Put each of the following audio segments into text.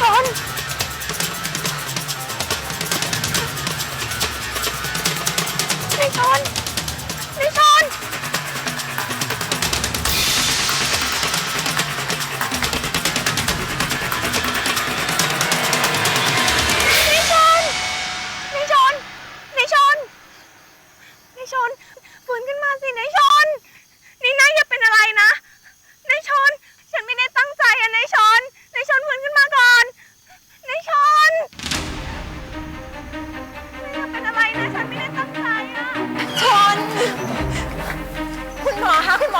ชน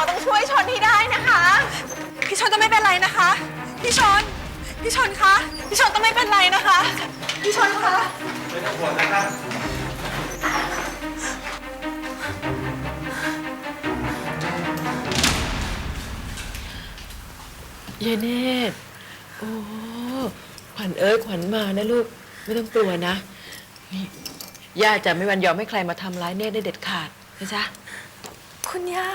อคะคุณหมอต้องช่วยชนให้ได้นะคะ พี่ชนต้องไม่เป็นไรนะคะ พี่ชน พี่ชนคะ พี่ชนต้องไม่เป็นไรนะคะ พี่ชนคะ ไม่ต้องห่วงนะครับยายเนตรโอ้ขวัญเอ้ยขวัญมานะลูก ไม่ต้องกลัวนะ นี่ย่าจะไม่วันยอมให้ใครมาทำร้ายเนตรได้เด็ดขาดนะจ๊ะ คุณย่า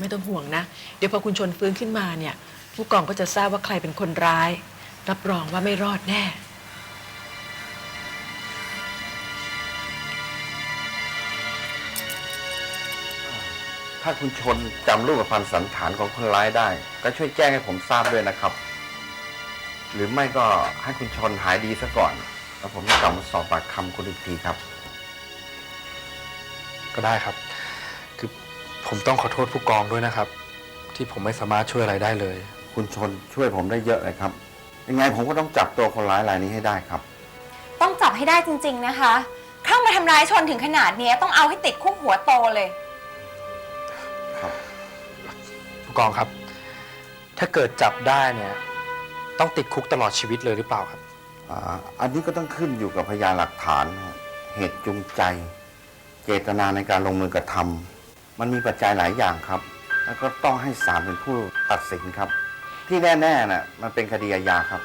ไม่ต้องห่วงนะ เดี๋ยวพอคุณชนฟื้นขึ้นมาเนี่ย ผู้กองก็จะทราบว่าใครเป็นคนร้าย รับรองว่าไม่รอดแน่ ถ้าคุณชนจำรูปพรรณสันฐานของคนร้ายได้ ก็ช่วยแจ้งให้ผมทราบด้วยนะครับ หรือไม่ก็ให้คุณชนหายดีซะก่อน แล้วผมจะกลับมาสอบปากคำคุณอีกทีครับ ก็ได้ครับคือ ผมต้องขอโทษผู้กองด้วยนะครับ ที่ผมไม่สามารถช่วยอะไรได้เลย คุณชนช่วยผมได้เยอะเลยครับ ยังไงผมก็ต้องจับตัวคนร้ายรายนี้ให้ได้ครับ ต้องจับให้ได้จริง ๆนะคะเข้ามาทำร้ายชนถึงขนาดเนี้ยต้องเอาให้ติดคุกหัวโตเลย ครับ ผู้กองครับ ถ้าเกิดจับได้เนี่ย ต้องติดคุกตลอดชีวิตเลยหรือเปล่าครับ อ่าอันนี้ก็ต้องขึ้นอยู่กับพยานหลักฐานนะเหตุจูงใจ เจตนาในการลงมือกระทำ มันมีปัจจัยหลายอย่างครับ แล้วก็ต้องให้ศาลเป็นผู้ตัดสินครับ ที่แน่ๆน่ะมันเป็นคดีอาญาครับ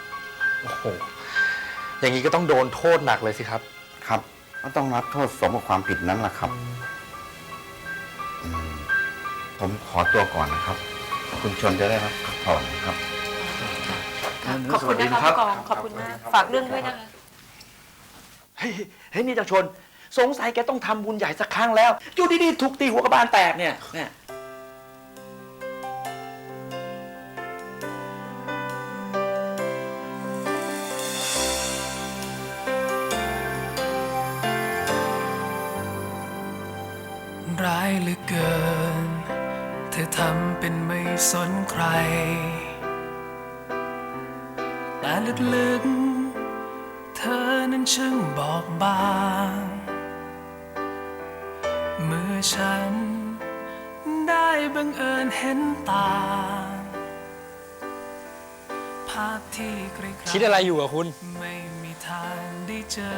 โอ้โห อย่างนี้ก็ต้องโดนโทษหนักเลยสิครับ ครับก็ต้องรับโทษสมกับความผิดนั้นแหละครับอืมผมขอตัวก่อนนะครับ คุณชนจะได้รับพักผ่อนนะครับขอบคุณนะคะผู้กองขอบคุณมาก ฝากเรื่องด้วยนะคะ เฮ้ยเฮ้ยนี่เจ้าชน สงสัยแกต้องทำบุญใหญ่สักครั้งแล้วอยู่ดีๆถูกตีหัวกระบาลแตกเนี่ยเนี่ยร้ายเหลือเกิน เธอทำเป็นไม่สนใคร แต่ลึกๆ เธอนั้นช่างบอบบาง ฉัน ได้บังเอิญเห็นตาภาพที่ใครๆคิดอะไรอยู่อะคุณ ไม่มีทางได้เจอ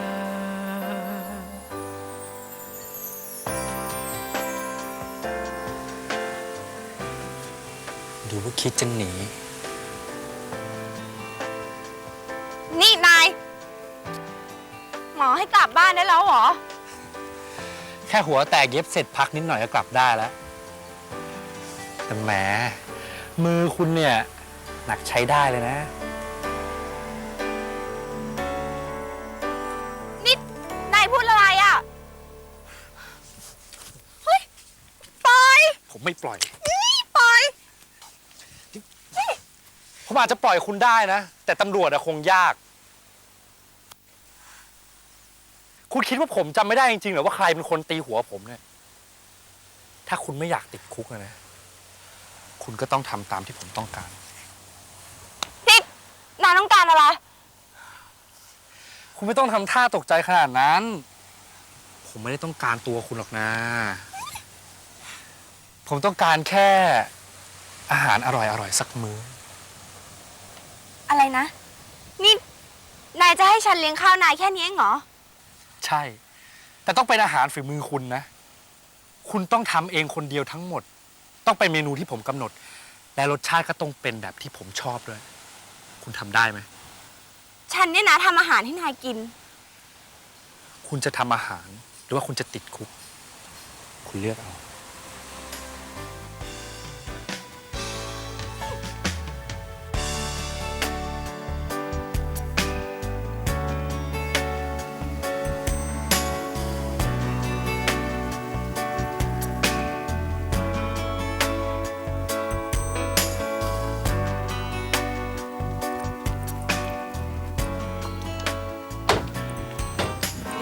ดูว่าคิดจะหนี นี่นาย หมอให้กลับบ้านได้แล้วเหรอ แค่หัวแตกเย็บเสร็จพักนิดหน่อยก็กลับได้แล้ว แต่แหมมือคุณเนี่ย หนักใช้ได้เลยนะ นี่นายพูดอะไรอะ เฮ้ยปล่อยผมไม่ปล่อย นี่ปล่อยผมอาจจะปล่อยคุณได้นะ แต่ตำรวจอะคงยาก คุณคิดว่าผมจำไม่ได้จริงๆเหรอว่าใครเป็นคนตีหัวผมเนี่ย ถ้าคุณไม่อยากติดคุกอะนะ คุณก็ต้องทำตามที่ผมต้องการ นี่นายต้องการอะไร คุณไม่ต้องทำท่าตกใจขนาดนั้น ผมไม่ได้ต้องการตัวคุณหรอกนะ ผมต้องการแค่อาหารอร่อยๆสักมื้อ อะไรนะ นี่ นายจะให้ฉันเลี้ยงข้าวนายแค่นี้เองเหรอใช่ แต่ต้องเป็นอาหารฝีมือคุณนะ คุณต้องทำเองคนเดียวทั้งหมด ต้องเป็นเมนูที่ผมกำหนด และรสชาติก็ต้องเป็นแบบที่ผมชอบด้วย คุณทำได้ไหม ฉันเนี่ยนะทำอาหารให้นายกิน คุณจะทำอาหาร หรือว่าคุณจะติดคุก คุณเลือกเอา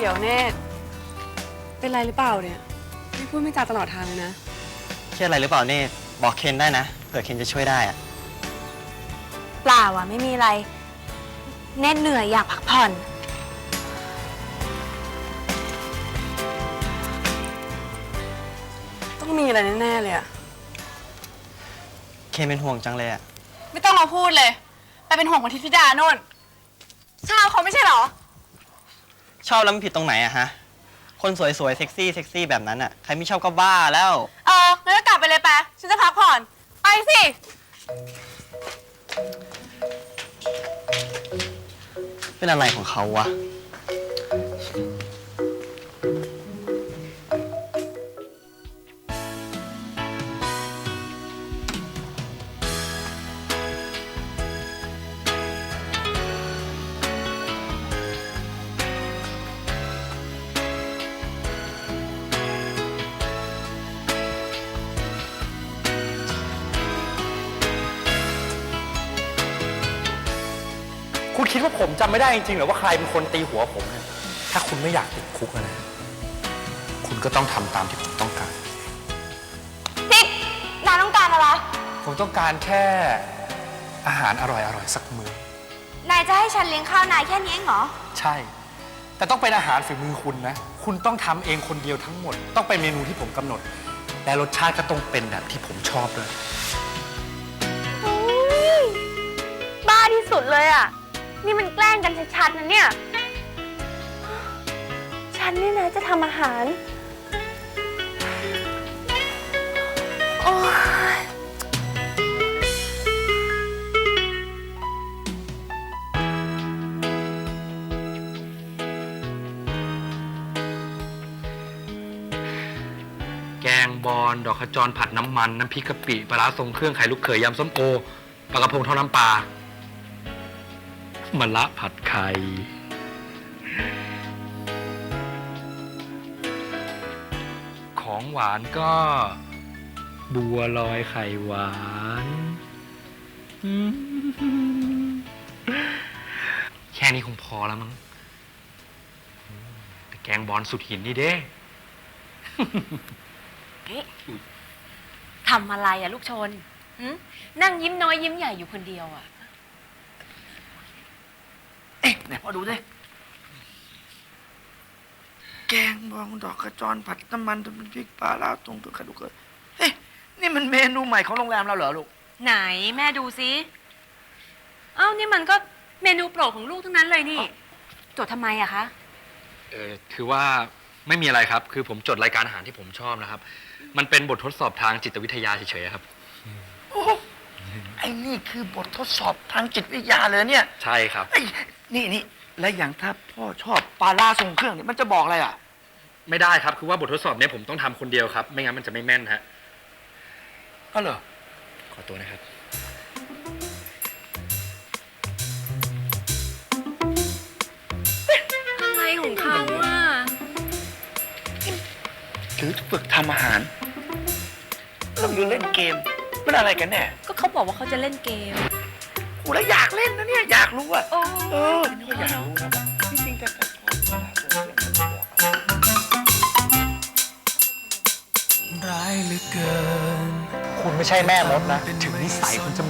ดี๋ยวเนตเป็นไรหรือเปล่าเนี่ยไม่พูดไม่จาตลอดทางเลยนะ เครียดอะไรหรือเปล่าเนตบอกเคนได้นะเผื่อเคนจะช่วยได้อะเปล่าอะ ไม่มีอะไรแน่เหนื่อยอยากพักผ่อน ต้องมีอะไรแน่ๆเลยอะเคนเป็นห่วงจังเลยอะไม่ต้องมาพูดเลย ไปเป็นห่วงคนทิพธิดาโน่นชาวเขาไม่ใช่เหรอ ชอบแล้วมันผิดตรงไหนอะฮะ คนสวยๆเซ็กซี่เซ็กซี่แบบนั้นอะใครไม่ชอบก็บ้าแล้ว เอองั้นก็กลับไปเลยไปะฉันจะพักผ่อน ไปสิ เป็นอะไรของเขาวะ คุณคิดว่าผมจำไม่ได้จริงๆเหรือว่าใครเป็นคนตีหัวผมเนี่ยถ้าคุณไม่อยากติดคุกอะนะ คุณก็ต้องทำตามที่ผมต้องการ นี่นายต้องการอะไร ผมต้องการแค่อาหารอร่อยๆ สักมื้อนาย จะให้ฉันเลี้ยงข้าวนายแค่นี้เองเหรอ ใช่ แต่ต้องเป็นอาหารฝีมือคุณนะ คุณต้องทำเองคนเดียวทั้งหมด ต้องเป็นเมนูที่ผมกำหนด และรสชาติก็ต้องเป็นแบบที่ผมชอบด้วยบ้าที่สุดเลยอะ นี่มันแกล้งกันชัดๆนะเนี่ย ฉันนี่นะจะทำอาหาร โอ้ยแกงบอลดอกขจรผัดน้ำมัน น้ำพริกกะปิปลาร้าทรงเครื่องไข่ลูกเขยยำส้มโอปลากระพงทอดน้ำปลา มะละผัดไข่ ของหวานก็ บัวลอยไข่หวานอืมแค่นี้คงพอแล้วมั้งอืมแต่แกงบอลสุดหินนี่เด้ทำอะไรอะลูกชนหึนั่งยิ้มน้อยยิ้มใหญ่อยู่คนเดียวอะ เอ๊ะไหนพอดูสิแกงบองดอกกระจรผัดน้ำมันน้ำพริกปลาลาตรงตัวกระดูกเกยเฮ้ยนี่มันเมนูใหม่ของโรงแรมเราเหรอลูกไหนแม่ดูซิเอ้านี่มันก็เมนูโปรดของลูกทั้งนั้นเลยนี่ จดทำไมอะคะ เออคือว่าไม่มีอะไรครับ คือผมจดรายการอาหารที่ผมชอบนะครับ มันเป็นบททดสอบทางจิตวิทยาเฉยๆครับ โอ้ไอ้นี่คือบททดสอบทางจิตวิทยาเลยเนี่ย ใช่ครับ ไอ้ นี่นี่แล้วอย่างถ้าพ่อชอบปลาล่าทรงเครื่องเนี่ยมันจะบอกอะไรอะ ไม่ได้ครับคือว่าบททดสอบเนี้ยผมต้องทำคนเดียวครับ ไม่งั้นมันจะไม่แม่นฮะก็เหรอ ขอตัวนะครับ อะไรของเขาอะหรือฝึกทำอาหารเราอยู่เล่นเกม มันอะไรกันแน่ ก็เขาบอกว่าเขาจะเล่นเกม กูแล้วอยากเล่นนะเนี่ยอยากรู้อะ โอ้เออก็อยากรู้นะจริงๆแต่แต่ชอบปลาล่าทรงเครื่องมันจะบอกอะไรร้ายเหลือเกิน คุณไม่ใช่แม่มดนะ ถึงนิสัยคุณจะ